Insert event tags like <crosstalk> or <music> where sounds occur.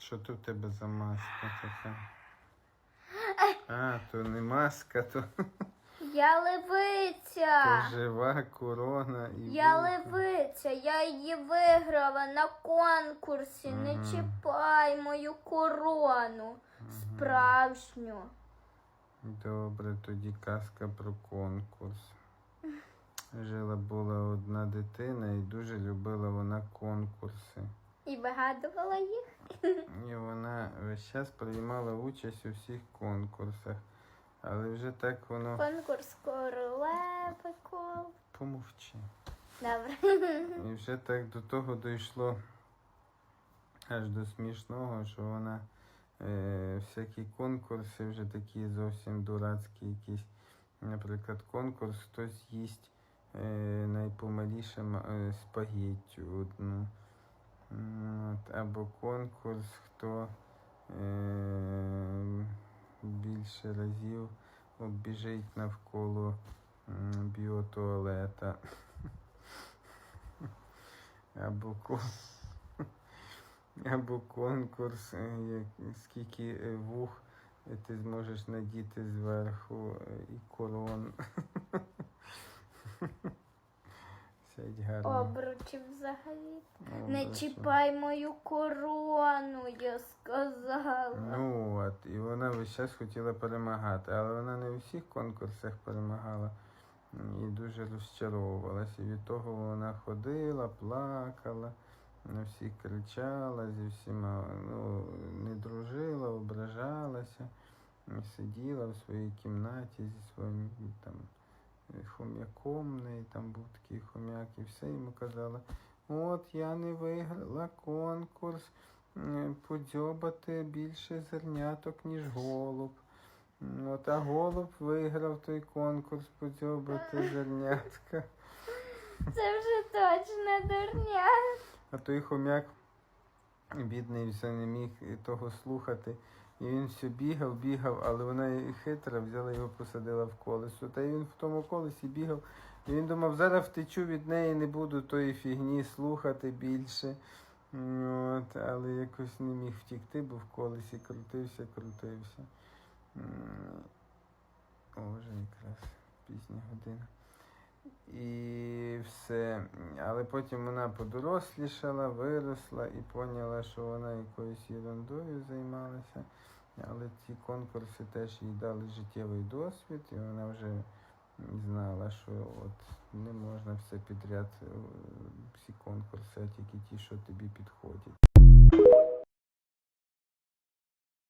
Що тут в тебе за маска така? <laughs> А, то не маска, то, Я <laughs> то жива корона і Я вуха. левиця, я її виграла на конкурсі. Не чіпай мою корону. Справжню. Добре, тоді казка про конкурс. <laughs> Жила була одна дитина і дуже любила вона конкурси. Вигадувала їх. І вона весь час приймала участь у всіх конкурсах. Але вже так воно Конкурс королеви кол. помовчи. Добре. І вже так до того дійшло аж до смішного, що вона е, всякі конкурси вже такі зовсім дурацькі якісь. Наприклад, конкурс хтось їсть е, найпомаліше е, спагеттю одну. Або конкурс, хто е, більше разів обіжить навколо біотуалета. <laughs> Або, <laughs> або конкурс, е, скільки е, вух ти зможеш надіти зверху е, і корон. <laughs> Сядь гарно. Обручі взагалі. Не Обручі. чіпай мою корону, я сказала. Ну от, і вона весь час хотіла перемагати, але вона не у всіх конкурсах перемагала і дуже розчаровувалася. І від того вона ходила, плакала, на всіх кричала, зі всіма ну, не дружила, ображалася, сиділа в своїй кімнаті зі своїм там хом'яком, там був такий хом'як, і все йому казала. От я не виграла конкурс м, подзьобати більше зерняток, ніж голуб. От, а голуб виграв той конкурс подзьобати <laughs> зернятка. Це вже точно дурня. А той хомяк, бідний, все не міг того слухати. І він все бігав, бігав, але вона хитра взяла його, посадила в колесо. Та й він в тому колесі бігав. І він думав, зараз втечу від неї, не буду тої фігні слухати більше. От, але якось не міг втікти, бо в колесі крутився, крутився. О, вже якраз пізня година. І все. Але потім вона подорослішала, виросла і поняла, що вона якоюсь ерундою займалася. Але ці конкурси теж їй дали життєвий досвід, і вона вже знала, що от не можна все підряд, е, всі конкурси, а тільки ті, що тобі підходять.